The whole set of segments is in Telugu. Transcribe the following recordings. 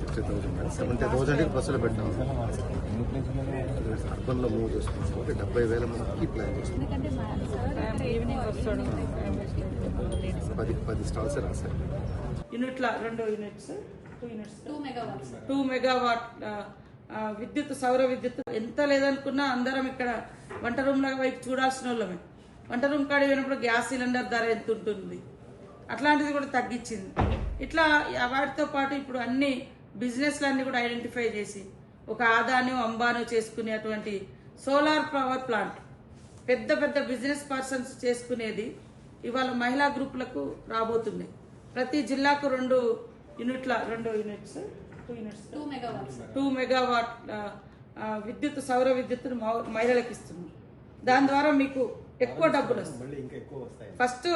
సిక్స్టీ థౌసండ్ సెవెంటీ థౌసండ్కి బస్సులు పెట్టాం అర్బన్లో మూవ్ చేస్తున్నాం కాబట్టి డెబ్బై వేల మందికి ప్లాన్ చేస్తున్నాం ఈవినింగ్ వస్తాడు పది పది స్టాల్స్ రాశారు. యూనిట్ల రెండు units two units. Two megawatts. Two megawatt విద్యుత్ సౌర విద్యుత్ ఎంత లేదనుకున్నా అందరం ఇక్కడ వంట రూమ్ల వైపు చూడాల్సిన వాళ్ళమే. వంట రూమ్ కాడ పోయినప్పుడు గ్యాస్ సిలిండర్ ధర ఎంత ఉంటుంది? అట్లాంటిది కూడా తగ్గించింది. ఇట్లా ఆ వాటితో పాటు ఇప్పుడు అన్ని బిజినెస్లు అన్ని కూడా ఐడెంటిఫై చేసి ఒక ఆదాను అంబాను చేసుకునేటువంటి సోలార్ పవర్ ప్లాంట్. పెద్ద పెద్ద బిజినెస్ పర్సన్స్ చేసుకునేది ఇవాళ మహిళా గ్రూపులకు రాబోతుంది. ప్రతి జిల్లాకు రెండు యూనిట్ల రెండు units two units two megawatt విద్యుత్ సౌర విద్యుత్తును మహ- మహిళలకు ఇస్తున్నాం దాని ద్వారా మీకు ఎక్కువ డబ్బులు వస్తాయి. ఫస్ట్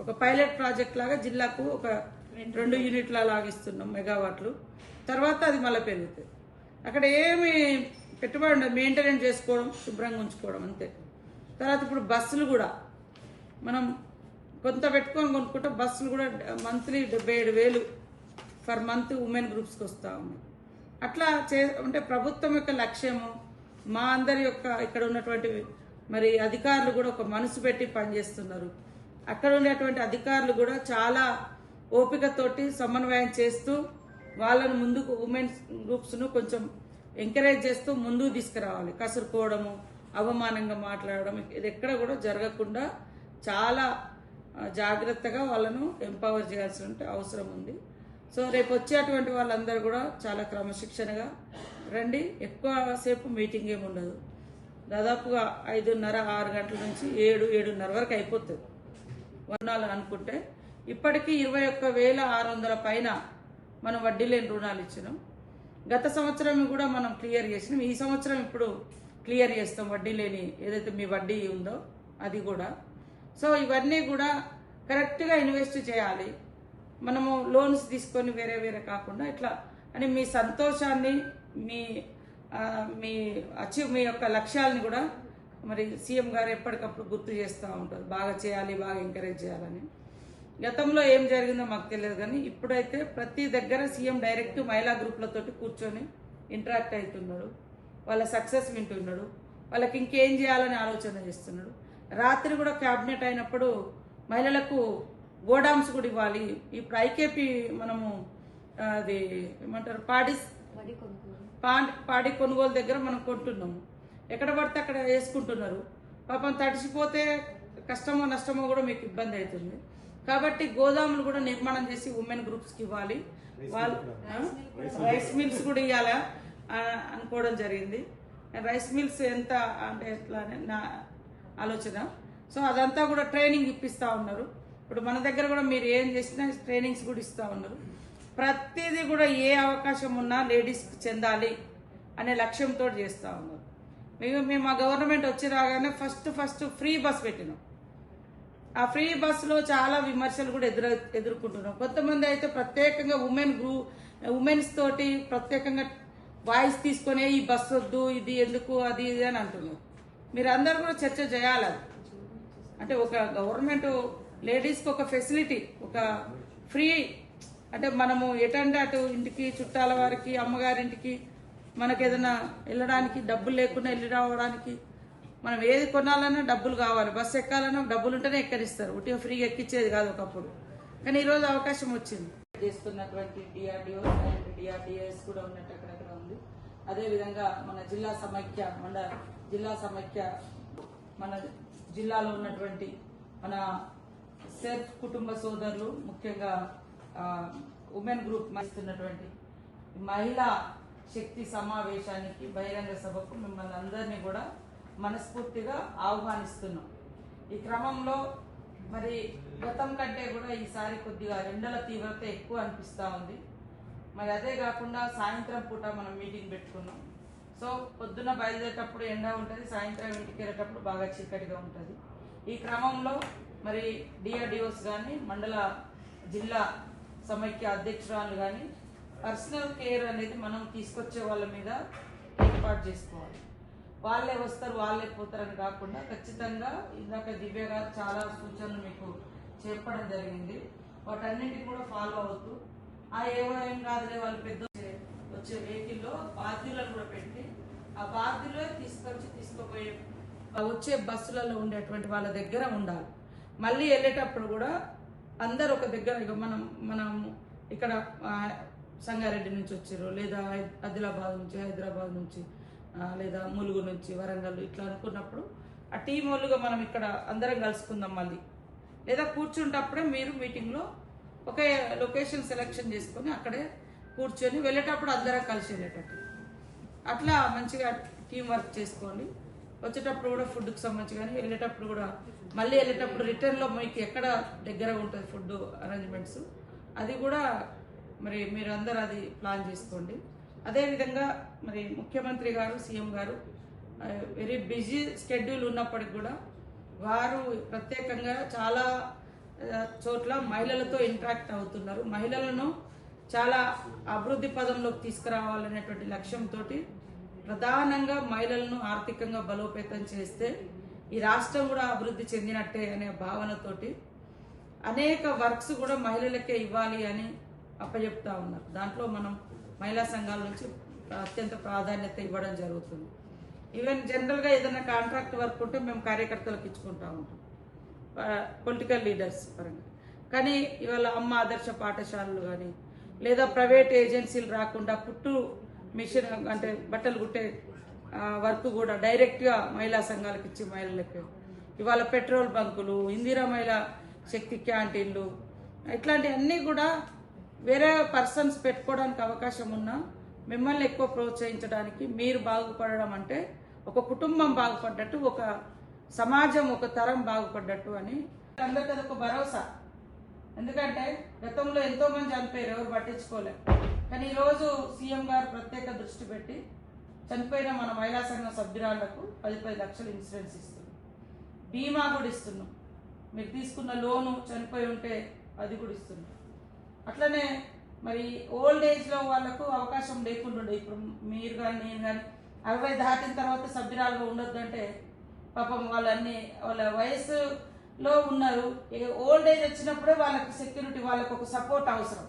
ఒక పైలట్ ప్రాజెక్ట్ లాగా జిల్లాకు ఒక రెండు యూనిట్ల లాగా ఇస్తున్నాం మెగావాట్లు. తర్వాత అది మళ్ళీ పెరుగుతుంది అక్కడ ఏమి పెట్టుబడి ఉండదు. మెయింటెనెన్స్ చేసుకోవడం శుభ్రంగా ఉంచుకోవడం అంతే. తర్వాత ఇప్పుడు బస్సులు కూడా మనం కొంత పెట్టుకొని కొనుక్కుంటే బస్సులు కూడా మంత్లీ డెబ్బై ఏడు వేలు ఫర్ మంత్ ఉమెన్ గ్రూప్స్కి వస్తూ ఉన్నాయి. అట్లా చే అంటే ప్రభుత్వం యొక్క లక్ష్యము మా అందరి యొక్క ఇక్కడ ఉన్నటువంటి మరి అధికారులు కూడా ఒక మనసు పెట్టి పనిచేస్తున్నారు. అక్కడ ఉండేటువంటి అధికారులు కూడా చాలా ఓపికతోటి సమన్వయం చేస్తూ వాళ్ళను ముందుకు ఉమెన్స్ గ్రూప్స్ను కొంచెం ఎంకరేజ్ చేస్తూ ముందుకు తీసుకురావాలి. కసురుకోవడము అవమానంగా మాట్లాడడం ఇది ఎక్కడ కూడా జరగకుండా చాలా జాగ్రత్తగా వాళ్ళను ఎంపవర్ చేయాల్సిన అవసరం ఉంది. సో రేపు వచ్చేటువంటి వాళ్ళందరూ కూడా చాలా క్రమశిక్షణగా రండి. ఎక్కువసేపు మీటింగ్ ఏమి ఉండదు. దాదాపుగా ఐదున్నర ఆరు గంటల నుంచి ఏడు ఏడున్నర వరకు అయిపోతుంది. వర్ణాలు అనుకుంటే ఇప్పటికీ ఇరవై ఒక్క వేల ఆరు వందల పైన మనం వడ్డీ లేని రుణాలు ఇచ్చినాం. గత సంవత్సరం కూడా మనం క్లియర్ చేసినాం. ఈ సంవత్సరం ఇప్పుడు క్లియర్ చేస్తాం వడ్డీ లేని ఏదైతే మీ వడ్డీ ఉందో అది కూడా. సో ఇవన్నీ కూడా కరెక్ట్గా ఇన్వెస్ట్ చేయాలి. మనము లోన్స్ తీసుకొని వేరే వేరే కాకుండా ఇట్లా అని మీ సంతోషాన్ని మీ మీ అచీవ్ మీ యొక్క లక్ష్యాలని కూడా మరి సీఎం గారు ఎప్పటికప్పుడు గుర్తు చేస్తూ ఉంటారు. బాగా చేయాలి బాగా ఎంకరేజ్ చేయాలని. గతంలో ఏం జరిగిందో మాకు తెలియదు కానీ ఇప్పుడైతే ప్రతి దగ్గర సీఎం డైరెక్ట్ మహిళా గ్రూప్లతోటి కూర్చొని ఇంటరాక్ట్ అవుతున్నాడు. వాళ్ళ సక్సెస్ వింటున్నాడు. వాళ్ళకి ఇంకేం చేయాలని ఆలోచన చేస్తున్నాడు. రాత్రి కూడా క్యాబినెట్ అయినప్పుడు మహిళలకు గోడామ్స్ కూడా ఇవ్వాలి. ఇప్పుడు ఐకేపీ మనము అది ఏమంటారు పాడిస్ పాడి పాడి కొనుగోలు దగ్గర మనం కొంటున్నాము. ఎక్కడ పడితే అక్కడ వేసుకుంటున్నారు. పాపం తడిసిపోతే కష్టమో నష్టమో కూడా మీకు ఇబ్బంది అవుతుంది. కాబట్టి గోదాములు కూడా నిర్మాణం చేసి ఉమెన్ గ్రూప్స్కి ఇవ్వాలి. వాళ్ళు? రైస్ మిల్స్ కూడా. ఇవ్వాలా అనుకోవడం జరిగింది. రైస్ మిల్స్ ఎంత అంటే ఎట్లా అని నా ఆలోచన సో అదంతా కూడా ట్రైనింగ్ ఇప్పిస్తూ ఉన్నారు. ఇప్పుడు మన దగ్గర కూడా మీరు ఏం చేసినా ట్రైనింగ్స్ కూడా ఇస్తూ ఉన్నారు. ప్రతిదీ కూడా ఏ అవకాశం ఉన్నా లేడీస్కి చెందాలి అనే లక్ష్యంతో చేస్తూ ఉన్నారు. మేము మేము ఆ గవర్నమెంట్ వచ్చి రాగానే ఫస్ట్ ఫస్ట్ ఫ్రీ బస్ పెట్టినాం. ఆ ఫ్రీ బస్సులో చాలా విమర్శలు కూడా ఎదురు ఎదుర్కొంటున్నాం. కొంతమంది అయితే ప్రత్యేకంగా ఉమెన్ గ్రూ ఉమెన్స్ తోటి ప్రత్యేకంగా వాయిస్ తీసుకొని ఈ బస్సు వద్దు ఇది ఎందుకు అది ఇది అని అంటున్నారు. మీరు అందరు కూడా చర్చ చేయాలి అంటే ఒక గవర్నమెంట్ లేడీస్కి ఒక ఫెసిలిటీ ఒక ఫ్రీ అంటే మనము ఎటంటే అటు ఇంటికి చుట్టాల వారికి అమ్మగారింటికి మనకి ఏదైనా వెళ్ళడానికి డబ్బులు లేకుండా వెళ్ళి రావడానికి మనం ఏది కొనాలన్నా డబ్బులు కావాలి. బస్సు ఎక్కాలన్నా డబ్బులు ఉంటేనే ఎక్కడిస్తారు ఉట్టిగా ఫ్రీగా ఎక్కించేది కాదు ఒకప్పుడు. కానీ ఈరోజు అవకాశం వచ్చింది. చేస్తున్నటువంటి డిఆర్డిఓ అండ్ డిఆర్డిఎస్ కూడా ఉన్నట్టు అక్కడ అదేవిధంగా మన జిల్లా సమైక్య మండ జిల్లా సమైక్య మన జిల్లాలో ఉన్నటువంటి మన సెల్ఫ్ కుటుంబ సోదరులు ముఖ్యంగా ఉమెన్ గ్రూప్ ఇస్తున్నటువంటి మహిళా శక్తి సమావేశానికి బహిరంగ సభకు మిమ్మల్ని అందరినీ కూడా మనస్ఫూర్తిగా ఆహ్వానిస్తున్నాం. ఈ క్రమంలో మరి గతం కంటే కూడా ఈసారి కొద్దిగా ఎండల తీవ్రత ఎక్కువ అనిపిస్తూ ఉంది. మరి అదే కాకుండా సాయంత్రం పూట మనం మీటింగ్ పెట్టుకున్నాం. సో పొద్దున్న బయలుదేరేటప్పుడు ఎండ ఉంటుంది సాయంత్రం ఇంటికి వెళ్ళేటప్పుడు బాగా చీకటిగా ఉంటుంది. ఈ క్రమంలో మరి డిఆర్డిఓస్ కానీ మండల జిల్లా సమైక్య అధ్యక్షురాలు కానీ పర్సనల్ కేర్ అనేది మనం తీసుకొచ్చే వాళ్ళ మీద ఏర్పాటు చేసుకోవాలి. వాళ్ళే వస్తారు వాళ్ళే పోతారని కాకుండా ఖచ్చితంగా ఇందాక దివ్య గారు చాలా సూచనలు మీకు చెప్పడం జరిగింది. వాటన్నింటిని కూడా ఫాలో అవుతూ ఆ ఏవో ఏం కాదులే వాళ్ళు పెద్ద వచ్చే- వచ్చే వెహికల్లో బాధ్యులను కూడా పెట్టి ఆ బాధ్యులే తీసుకొచ్చి తీసుకుపోయే వచ్చే బస్సులలో ఉండేటువంటి వాళ్ళ దగ్గర ఉండాలి. మళ్ళీ వెళ్ళేటప్పుడు కూడా అందరు ఒక దగ్గర ఇక మనం మనం ఇక్కడ సంగారెడ్డి నుంచి వచ్చారు లేదా హై- ఆదిలాబాద్ నుంచి హైదరాబాద్ నుంచి లేదా ములుగు నుంచి వరంగల్ ఇట్లా అనుకున్నప్పుడు ఆ టీం వాళ్ళుగా మనం ఇక్కడ అందరం కలుసుకుందాం మళ్ళీ. లేదా కూర్చుంటప్పుడే మీరు మీటింగ్లో ఒకే లొకేషన్ సెలెక్షన్ చేసుకొని అక్కడే కూర్చొని వెళ్ళేటప్పుడు అందరం కలిసి వెళ్ళేటట్టు. అట్లా మంచిగా టీం వర్క్ చేసుకోండి వచ్చేటప్పుడు కూడా ఫుడ్కి సంబంధించి కానీ వెళ్ళేటప్పుడు కూడా మళ్ళీ వెళ్ళేటప్పుడు రిటర్న్లో మీకు ఎక్కడ దగ్గర ఉంటుంది ఫుడ్ అరేంజ్మెంట్స్ అది కూడా మరి మీరు అందరు అది ప్లాన్ చేసుకోండి. అదేవిధంగా మరి ముఖ్యమంత్రి గారు సీఎం గారు వెరీ బిజీ స్కెడ్యూల్ ఉన్నప్పటికి కూడా వారు ప్రత్యేకంగా చాలా చోట్ల మహిళలతో ఇంటరాక్ట్ అవుతున్నారు. మహిళలను చాలా అభివృద్ధి పదంలోకి తీసుకురావాలనేటువంటి లక్ష్యంతో ప్రధానంగా మహిళలను ఆర్థికంగా బలోపేతం చేస్తే ఈ రాష్ట్రం కూడా అభివృద్ధి చెందినట్టే అనే భావనతోటి అనేక వర్క్స్ కూడా మహిళలకే ఇవ్వాలి అని అప్పచెప్తా ఉన్నారు. దాంట్లో మనం మహిళా సంఘాల నుంచి అత్యంత ప్రాధాన్యత ఇవ్వడం జరుగుతుంది. ఈవెన్ జనరల్గా ఏదైనా కాంట్రాక్ట్ వర్క్ ఉంటే మేము కార్యకర్తలకు ఇచ్చుకుంటా ఉంటాం. పొలిటికల్ లీడర్స్ పరంగా కానీ ఇవాళ అమ్మ ఆదర్శ పాఠశాలలు కానీ లేదా ప్రైవేట్ ఏజెన్సీలు రాకుండా పుట్టు మిషన్ అంటే బట్టలు కుట్టే వర్క్ కూడా డైరెక్ట్గా మహిళా సంఘాలకు ఇచ్చి మహిళలకు. ఇవాళ పెట్రోల్ బంకులు ఇందిరా మహిళా శక్తి క్యాంటీన్లు ఇట్లాంటివన్నీ కూడా వేరే పర్సన్స్ పెట్టుకోవడానికి అవకాశం ఉన్నా మిమ్మల్ని ఎక్కువ ప్రోత్సహించడానికి మీరు బాగుపడడం అంటే ఒక కుటుంబం బాగుపడ్డట్టు ఒక సమాజం ఒక తరం బాగుపడ్డట్టు అని అందరికీ అదొక భరోసా. ఎందుకంటే గతంలో ఎంతో మంది చనిపోయారు ఎవరు పట్టించుకోలేరు కానీ ఈరోజు సీఎం గారు ప్రత్యేక దృష్టి పెట్టి చనిపోయిన మన మహిళా సంఘం సభ్యురాళ్ళకు పది పది లక్షలు ఇన్సూరెన్స్ ఇస్తున్నాం. బీమా కూడా ఇస్తున్నాం. మీరు తీసుకున్న లోను చనిపోయి ఉంటే అది కూడా ఇస్తున్నాం. అట్లనే మరి ఓల్డ్ ఏజ్లో వాళ్ళకు అవకాశం లేకుండా ఇప్పుడు మీరు కానీ నేను కానీ అరవై దాటిన తర్వాత సభ్యురాలుగా ఉండొద్దంటే పాపం వాళ్ళన్ని వాళ్ళ వయసులో ఉన్నారు. ఓల్డ్ ఏజ్ వచ్చినప్పుడే వాళ్ళకి సెక్యూరిటీ వాళ్ళకు ఒక సపోర్ట్ అవసరం.